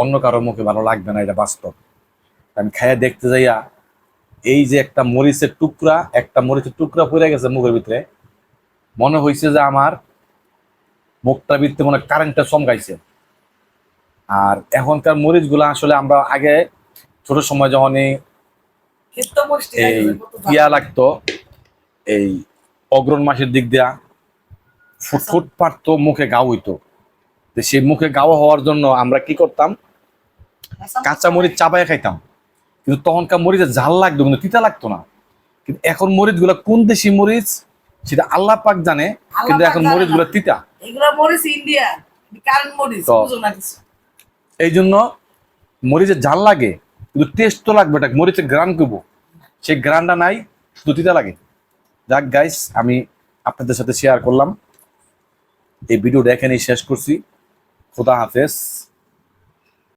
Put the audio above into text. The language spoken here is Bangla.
অন্য কারও মুখে ভালো লাগবে না এটা বাস্তব। আমি খাইয়া দেখতে যাইয়া এই যে একটা মরিচের টুকরা একটা মরিচের টুকরা পড়ে গেছে মুখের ভিতরে মনে হয়েছে যে আমার মুখটার ভিতরে মনে কারেন্টটা চমকাইছে। আর এখনকার মরিচগুলো আসলে আমরা আগে ছোট সময় যখন এই। ইয়া লাগতো এই অগ্রণ মাসের দিক দিয়া ফুট ফুট পারতো মুখে গাও হইতো। তো সেই মুখে গাওয়া হওয়ার জন্য আমরা কি করতাম? কাঁচা মরিচ চাপায় খাইতাম। কিন্তু তখনকার মরিচে ঝাল লাগতো কিন্তু তিতা লাগতো না। কিন্তু এখন মরিচগুলা কোন দেশি মরিচ? সেটা আল্লাহ পাক জানে কিন্তু এখন মরিচগুলা তিতা। মরিচ ইন্ডিয়া এই জন্য মরিচের ঝাল লাগে কিন্তু টেস্ট তো লাগবে এটা মরিচের গ্রান করব সেই গ্রানটা নাই শুধু তিতা লাগে। যাক গাইস আমি আপনাদের সাথে শেয়ার করলাম। এই ভিডিওটা এখানেই শেষ করছি। খোদা হাফেজ